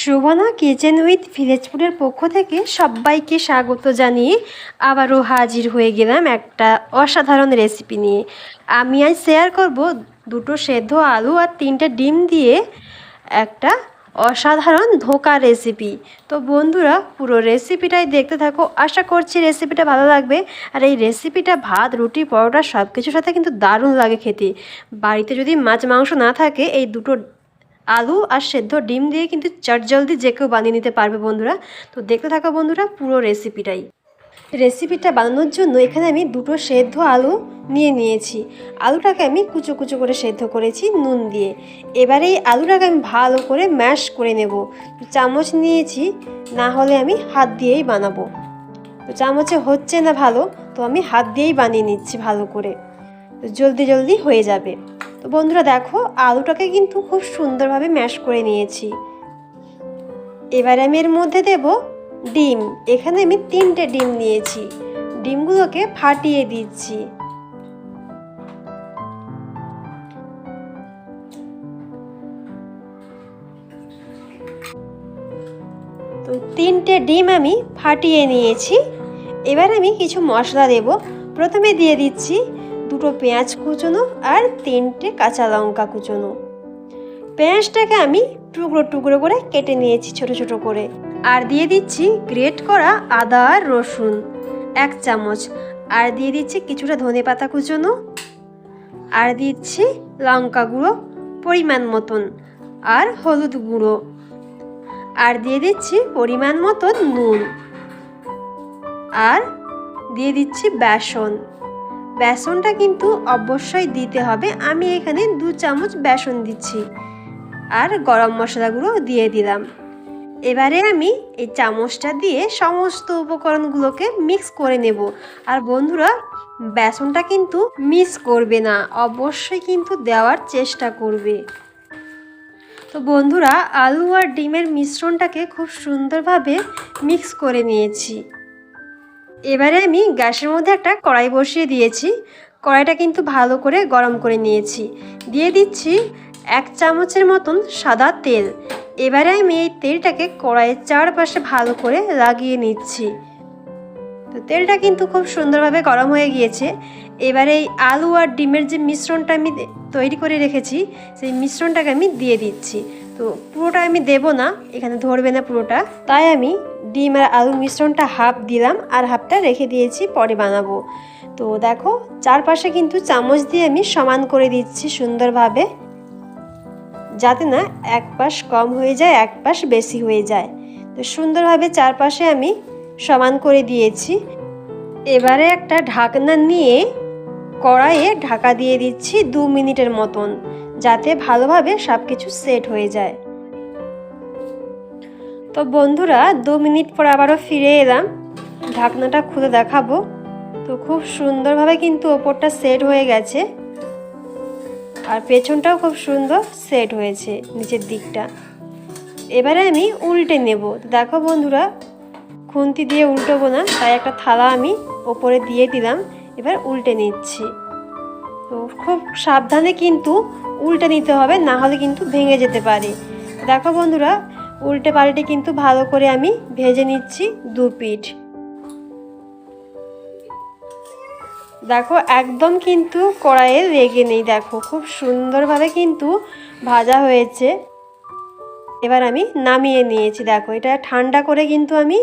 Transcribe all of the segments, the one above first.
Shobhana kitchen with village ফুডের পক্ষ থেকে সবাইকে স্বাগত জানিয়ে আবারও হাজির হয়ে গেলাম একটা অসাধারণ রেসিপি নিয়ে। আমি আজ শেয়ার করব দুটো সেদ্ধ আলু আর তিনটে ডিম দিয়ে একটা অসাধারণ ধোকা রেসিপি তো বন্ধুরা, পুরো রেসিপিটাই দেখতে থাকো। আশা করছি রেসিপিটা ভালো লাগবে। আর এই রেসিপিটা ভাত, রুটি, পরোটা সব কিছুর সাথে কিন্তু দারুণ লাগে খেতে। বাড়িতে যদি মাছ, মাংস না থাকে, এই দুটো আলু আর সেদ্ধ ডিম দিয়ে কিন্তু চটজলদি যে কেউ বানিয়ে নিতে পারবে বন্ধুরা। তো দেখতে থাকো বন্ধুরা পুরো রেসিপিটাই। রেসিপিটা বানানোর জন্য এখানে আমি দুটো সেদ্ধ আলু নিয়ে নিয়েছি। আলুটাকে আমি কুচো কুচো করে সেদ্ধ করেছি নুন দিয়ে। এবারে এই আলুটাকে আমি ভালো করে ম্যাশ করে নেব। চামচ নিয়েছি, না হলে আমি হাত দিয়েই বানাবো। তো চামচে হচ্ছে না ভালো, তো আমি হাত দিয়েই বানিয়ে নিচ্ছি ভালো করে। জলদি জলদি হয়ে যাবে। তো বন্ধুরা দেখো, আলুটাকে কিন্তু খুব সুন্দরভাবে ম্যাশ করে নিয়েছি। এবারে আমি এর মধ্যে দেব ডিম। এখানে আমি তিনটে ডিম নিয়েছি। ডিমগুলোকে ফাটিয়ে দিচ্ছি। তো তিনটে ডিম আমি ফাটিয়ে নিয়েছি। এবার আমি কিছু মশলা দেব। প্রথমে দিয়ে দিচ্ছি দুটো পেঁয়াজ কুচোনো আর তিনটে কাঁচা লঙ্কা কুচোনো। পেঁয়াজটাকে আমি টুকরো টুকরো করে কেটে নিয়েছি ছোট ছোট করে। আর দিয়ে দিচ্ছি গ্রেট করা আদা আর রসুন এক চামচ। আর দিয়ে দিচ্ছি কিছুটা ধনে পাতা কুচোনো। আর দিচ্ছি লঙ্কা গুঁড়ো পরিমাণ মতন আর হলুদ গুঁড়ো। আর দিয়ে দিচ্ছি পরিমাণ মতন নুন। আর দিয়ে দিচ্ছি বেসন। বেসনটা কিন্তু অবশ্যই দিতে হবে। আমি এখানে দু চামচ বেসন দিচ্ছি। আর গরম মশলাগুলো দিয়ে দিলাম। এবারে আমি এই চামচটা দিয়ে সমস্ত উপকরণগুলোকে মিক্স করে নেব। আর বন্ধুরা, বেসনটা কিন্তু মিস করবে না। অবশ্যই কিন্তু দেওয়ার চেষ্টা করবে। তো বন্ধুরা, আলু আর ডিমের মিশ্রণটাকে খুব সুন্দরভাবে মিক্স করে নিয়েছি। এবারে আমি গ্যাসের মধ্যে একটা কড়াই বসিয়ে দিয়েছি। কড়াইটা কিন্তু ভালো করে গরম করে নিয়েছি। দিয়ে দিচ্ছি এক চামচের মতন সাদা তেল। এবারে আমি এই তেলটাকে কড়াইয়ের চারপাশে ভালো করে লাগিয়ে নিচ্ছি। তো তেলটা কিন্তু খুব সুন্দরভাবে গরম হয়ে গিয়েছে। এবারে এই আলু আর ডিমের যে মিশ্রণটা আমি তৈরি করে রেখেছি, সেই মিশ্রণটাকে আমি দিয়ে দিচ্ছি। তো পুরোটা আমি দেব না, এখানে ধরবে না পুরোটা। তাই আমি ডিম আর আলু মিশ্রণটা হাফ দিলাম আর হাফটা রেখে দিয়েছি, পরে বানাবো। তো দেখো, চারপাশে কিন্তু চামচ দিয়ে আমি সমান করে দিচ্ছি সুন্দরভাবে, যাতে না এক পাশ কম হয়ে যায়, এক পাশ বেশি হয়ে যায়। তো সুন্দরভাবে চারপাশে আমি সমান করে দিয়েছি। এবারে একটা ঢাকনা নিয়ে কড়াইয়ে ঢাকা দিয়ে দিচ্ছি দু মিনিটের মতন, যাতে ভালোভাবে সব কিছু সেট হয়ে যায়। তো বন্ধুরা, দু মিনিট পর আবারও ফিরে এলাম। ঢাকনাটা খুলে দেখাবো। তো খুব সুন্দরভাবে কিন্তু ওপরটা সেট হয়ে গেছে। আর পেছনটাও খুব সুন্দর সেট হয়েছে, নিচের দিকটা। এবারে আমি উল্টে নেব। দেখো বন্ধুরা খুন্তি দিয়ে উল্টোবো না, তাই একটা থালা আমি ওপরে দিয়ে দিলাম। এবার উল্টে নিচ্ছি। তো খুব সাবধানে কিন্তু উল্টে নিতে হবে, না হলে কিন্তু ভেঙে যেতে পারে। দেখো বন্ধুরা, উল্টে পাল্টে কিন্তু ভালো করে আমি ভেজে নিচ্ছি দু পিঠ। দেখো, একদম কিন্তু কড়াইয়ে লেগে নেই, দেখো, খুব সুন্দরভাবে কিন্তু ভাজা হয়েছে। এবার আমি নামিয়ে নিয়েছি, দেখো, এটা ঠান্ডা করে কিন্তু আমি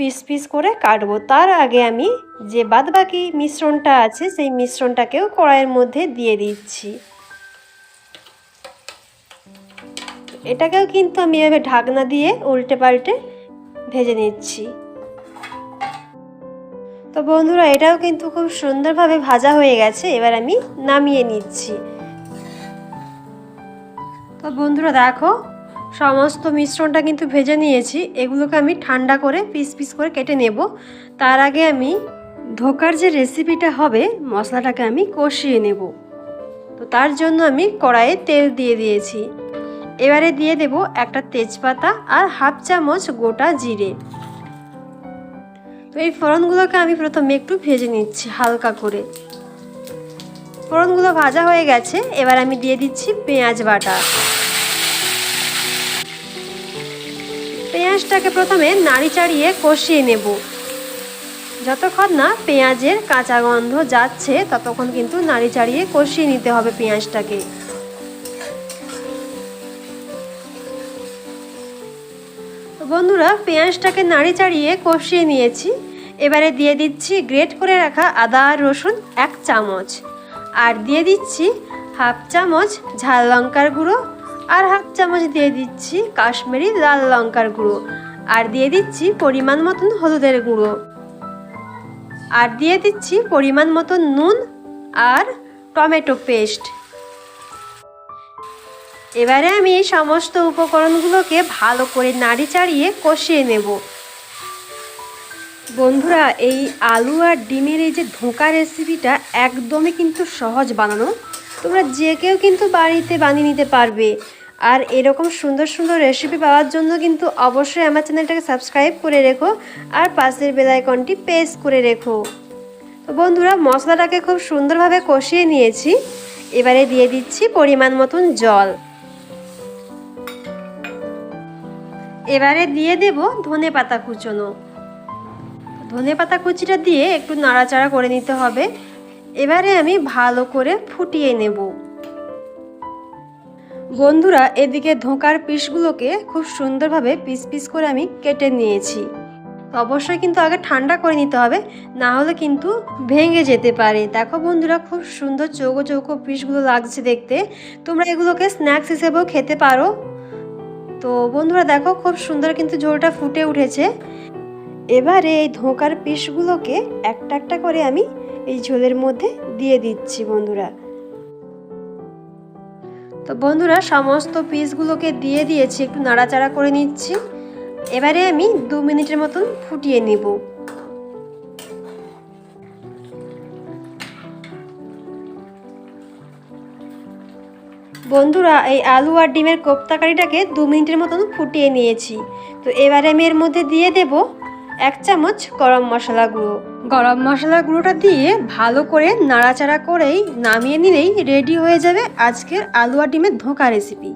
পিস পিস করে কাটবো। তার আগে আমি যে বাদবাকি মিশ্রণটা আছে, সেই মিশ্রণটাকেও কড়াইয়ের মধ্যে দিয়ে দিচ্ছি। এটাকেও কিন্তু আমি এভাবে ঢাকনা দিয়ে উল্টে পাল্টে ভেজে নিচ্ছি। তো বন্ধুরা, এটাও কিন্তু খুব সুন্দরভাবে ভাজা হয়ে গেছে, এবার আমি নামিয়ে নিচ্ছি। তো বন্ধুরা, দেখো সমস্ত মিশ্রণটা কিন্তু ভেজে নিয়েছি। এগুলোকে আমি ঠান্ডা করে পিস পিস করে কেটে নেব। তার আগে আমি ধোকার যে রেসিপিটা হবে, মশলাটাকে আমি কষিয়ে নেব। তো তার জন্য আমি কড়াইয়ে তেল দিয়ে দিয়েছি। এবারে দিয়ে দেব একটা তেজপাতা আর হাফ চামচ গোটা জিরে। তো এই ফোড়নগুলোকে আমি প্রথমে একটু ভেজে নিচ্ছি হালকা করে। ফোড়নগুলো ভাজা হয়ে গেছে, এবার আমি দিয়ে দিচ্ছি পেঁয়াজ বাটা। পেঁয়াজটাকে প্রথমে নাড়ি চাড়িয়ে কষিয়ে নেব। যতক্ষণ না পেঁয়াজের কাঁচা গন্ধ যাচ্ছে, ততক্ষণ কিন্তু নাড়ি চাড়িয়ে কষিয়ে নিতে হবে পেঁয়াজটাকে। বন্ধুরা, পেঁয়াজটাকে নাড়ি চাড়িয়ে কষিয়ে নিয়েছি। এবারে দিয়ে দিচ্ছি গ্রেট করে রাখা আদা আর রসুন এক চামচ। আর দিয়ে দিচ্ছি হাফ চামচ ঝাল লঙ্কার গুঁড়ো আর হাফ চামচ দিয়ে দিচ্ছি কাশ্মীরি লাল লঙ্কার গুঁড়ো। আর দিয়ে দিচ্ছি পরিমাণ মতন হলুদের গুঁড়ো। আর দিয়ে দিচ্ছি পরিমাণ মতন নুন আর টমেটো পেস্ট। এবারে আমি এই সমস্ত উপকরণগুলোকে ভালো করে নাড়ি চাড়িয়ে কষিয়ে নেব। বন্ধুরা, এই আলু আর ডিমের এই যে ধোঁকা রেসিপিটা একদমই কিন্তু সহজ বানানো। তোমরা যে কেউ কিন্তু বাড়িতে বানিয়ে নিতে পারবে। আর এরকম সুন্দর সুন্দর রেসিপি পাওয়ার জন্য কিন্তু অবশ্যই আমার চ্যানেলটাকে সাবস্ক্রাইব করে রেখো আর পাশের বেলাইকনটি পেস্ট করে রেখো। তো বন্ধুরা, মশলাটাকে খুব সুন্দরভাবে কষিয়ে নিয়েছি। এবারে দিয়ে দিচ্ছি পরিমাণ মতন জল। এবারে দিয়ে দেব ধনে পাতা কুচোনো। ধনে পাতা কুচিটা দিয়ে একটু নাড়াচাড়া করে নিতে হবে। এবারে আমি ভালো করে ফুটিয়ে নেব। বন্ধুরা, এদিকে ধোঁকার পিসগুলোকে খুব সুন্দরভাবে পিস পিস করে আমি কেটে নিয়েছি। অবশ্যই কিন্তু আগে ঠান্ডা করে নিতে হবে, না হলে কিন্তু ভেঙে যেতে পারে। দেখো বন্ধুরা, খুব সুন্দর চৌকো চৌকো পিসগুলো লাগছে দেখতে। তোমরা এগুলোকে স্ন্যাক্স হিসেবেও খেতে পারো। তো বন্ধুরা, দেখো খুব সুন্দর কিন্তু ঝোলটা ফুটে উঠেছে। এবারে এই ধোঁকার পিসগুলোকে একটা একটা করে আমি এই ঝোলের মধ্যে দিয়ে দিচ্ছি বন্ধুরা। তো বন্ধুরা, সমস্ত পিসগুলোকে দিয়ে দিয়েছি, একটু নাড়াচাড়া করে নিচ্ছি। এবারে আমি দু মিনিটের মতন ফুটিয়ে নেব। বন্ধুরা, এই আলু আর ডিমের কোপ্তাকারিটাকে দু মিনিটের মতন ফুটিয়ে নিয়েছি। তো এবারে আমি এর মধ্যে দিয়ে দেব এক চামচ গরম মশলা গুঁড়ো। গরম মশলা গুঁড়োটা দিয়ে ভালো করে নাড়াচাড়া করেই নামিয়ে নিলেই রেডি হয়ে যাবে আজকের আলু আর ডিমের ধোঁকা রেসিপি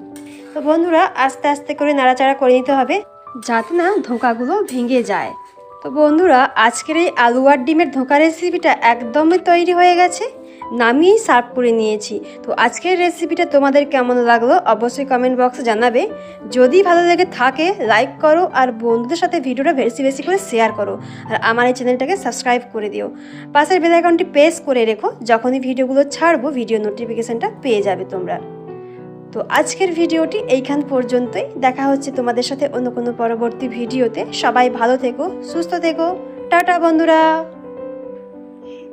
তো বন্ধুরা, আস্তে আস্তে করে নাড়াচাড়া করে নিতে হবে যাতে না ধোঁকাগুলো ভেঙে যায়। তো বন্ধুরা, আজকের এই আলু আর ডিমের ধোঁকা রেসিপিটা একদমই তৈরি হয়ে গেছে। নামিয়েই সার্ভ করে নিয়েছি। তো আজকের রেসিপিটা তোমাদের কেমন লাগল অবশ্যই কমেন্ট বক্সে জানাবে। যদি ভালো লেগে থাকে লাইক করো আর বন্ধুদের সাথে ভিডিওটা বেশি বেশি করে শেয়ার করো। আর আমার এই চ্যানেলটাকে সাবস্ক্রাইব করে দিও। পাশের বেল আইকনটি প্রেস করে রেখো, যখনই ভিডিওগুলো ছাড়বো ভিডিও নোটিফিকেশানটা পেয়ে যাবে তোমরা। তো আজকের ভিডিওটি এইখান পর্যন্তই। দেখা হচ্ছে তোমাদের সাথে অন্য কোনো পরবর্তী ভিডিওতে। সবাই ভালো থেকো, সুস্থ থেকো। টাটা বন্ধুরা!